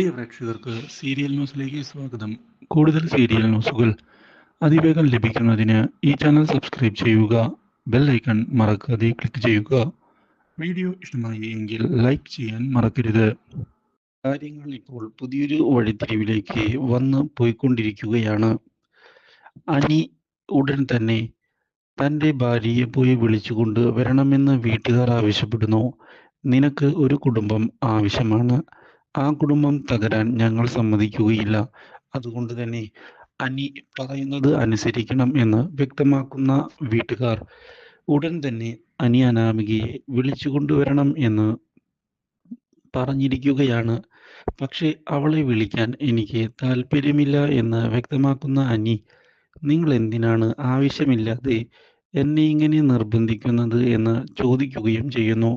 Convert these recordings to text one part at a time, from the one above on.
പ്രിയ പ്രേക്ഷകർക്ക് സീരിയൽ ന്യൂസിലേക്ക് സ്വാഗതം. കൂടുതൽ സീരിയൽ ന്യൂസുകൾ അതിവേഗം ലഭിക്കുന്നതിന് ഈ ചാനൽ സബ്സ്ക്രൈബ് ചെയ്യുക ബെൽ ഐക്കൺ മറക്കാതെ ക്ലിക്ക് ചെയ്യുക. വീഡിയോ ഇഷ്ടമായി എങ്കിൽ ലൈക്ക് ചെയ്യാൻ മറക്കരുത്. കാര്യങ്ങൾ ഇപ്പോൾ പുതിയൊരു വഴിത്തിരിവിലേക്ക് വന്ന് പോയിക്കൊണ്ടിരിക്കുകയാണ്. അനി ഉടൻ തന്നെ തന്റെ ഭാര്യയെ പോയി വിളിച്ചുകൊണ്ട് വരണമെന്ന് വീട്ടുകാർ ആവശ്യപ്പെടുന്നു. നിനക്ക് ഒരു കുടുംബം ആവശ്യമാണ്. ആ കുടുംബം തകരാൻ ഞങ്ങൾ സമ്മതിക്കുകയില്ല. അതുകൊണ്ട് തന്നെ അനി പറയുന്നത് അനുസരിക്കണം എന്ന് വ്യക്തമാക്കുന്ന വീട്ടുകാർ. ഉടൻ തന്നെ അനി അനാമികയെ വിളിച്ചു കൊണ്ടുവരണം എന്ന് പറഞ്ഞിരിക്കുകയാണ്. പക്ഷേ അവളെ വിളിക്കാൻ എനിക്ക് താല്പര്യമില്ല എന്ന് വ്യക്തമാക്കുന്ന അനി നിങ്ങൾ എന്തിനാണ് ആവശ്യമില്ലാതെ എന്നെ ഇങ്ങനെ നിർബന്ധിക്കുന്നത്? എന്ന് ചോദിക്കുകയും ചെയ്യുന്നു.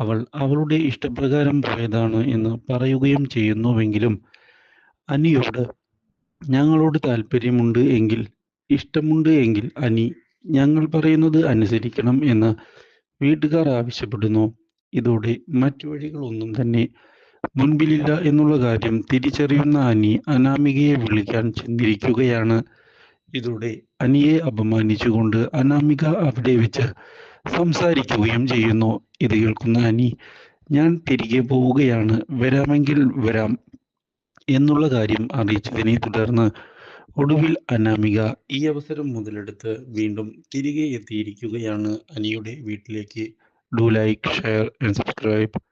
അവൾ അവളുടെ ഇഷ്ടപ്രകാരം പോയതാണ് എന്ന് പറയുകയും ചെയ്യുന്നുവെങ്കിലും അനിയോട് ഞങ്ങളോട് താല്പര്യമുണ്ട് എങ്കിൽ ഇഷ്ടമുണ്ട് എങ്കിൽ അനി ഞങ്ങൾ പറയുന്നത് അനുസരിക്കണം എന്ന് വീട്ടുകാർ ആവശ്യപ്പെടുന്നു. ഇതോടെ മറ്റു വഴികളൊന്നും തന്നെ മുൻപിലില്ല എന്നുള്ള കാര്യം തിരിച്ചറിയുന്ന അനി അനാമികയെ വിളിക്കാൻ ചെന്നിരിക്കുകയാണ്. ഇതോടെ അനിയെ അപമാനിച്ചുകൊണ്ട് അനാമിക അവിടെ വെച്ച് സംസാരിക്കുകയും ചെയ്യുന്നു. ഇത് കേൾക്കുന്ന അനി ഞാൻ തിരികെ പോവുകയാണ്. വരാമെങ്കിൽ വരാം എന്നുള്ള കാര്യം അറിയിച്ചതിനെ തുടർന്ന്. ഒടുവിൽ അനാമിക ഈ അവസരം മുതലെടുത്ത് വീണ്ടും തിരികെ എത്തിയിരിക്കുകയാണ് അനിയുടെ വീട്ടിലേക്ക്. Do like share and subscribe.